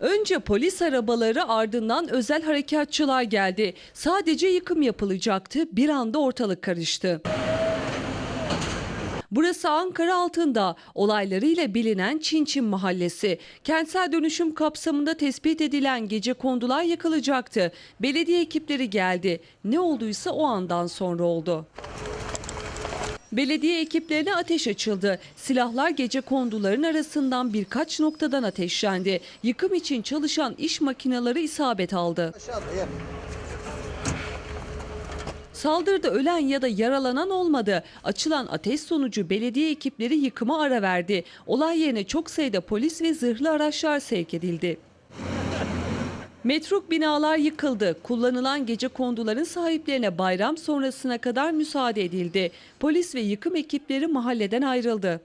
Önce polis arabaları ardından özel harekatçılar geldi. Sadece yıkım yapılacaktı. Bir anda ortalık karıştı. Burası Ankara altında olaylarıyla bilinen Çinçin Mahallesi. Kentsel dönüşüm kapsamında tespit edilen gece kondular yakılacaktı. Belediye ekipleri geldi. Ne olduysa o andan sonra oldu. Belediye ekiplerine ateş açıldı. Silahlar gece konduların arasından birkaç noktadan ateşlendi. Yıkım için çalışan iş makineleri isabet aldı. Saldırıda ölen ya da yaralanan olmadı. Açılan ateş sonucu belediye ekipleri yıkıma ara verdi. Olay yerine çok sayıda polis ve zırhlı araçlar sevk edildi. Metruk binalar yıkıldı. Kullanılan gece konduların sahiplerine bayram sonrasına kadar müsaade edildi. Polis ve yıkım ekipleri mahalleden ayrıldı.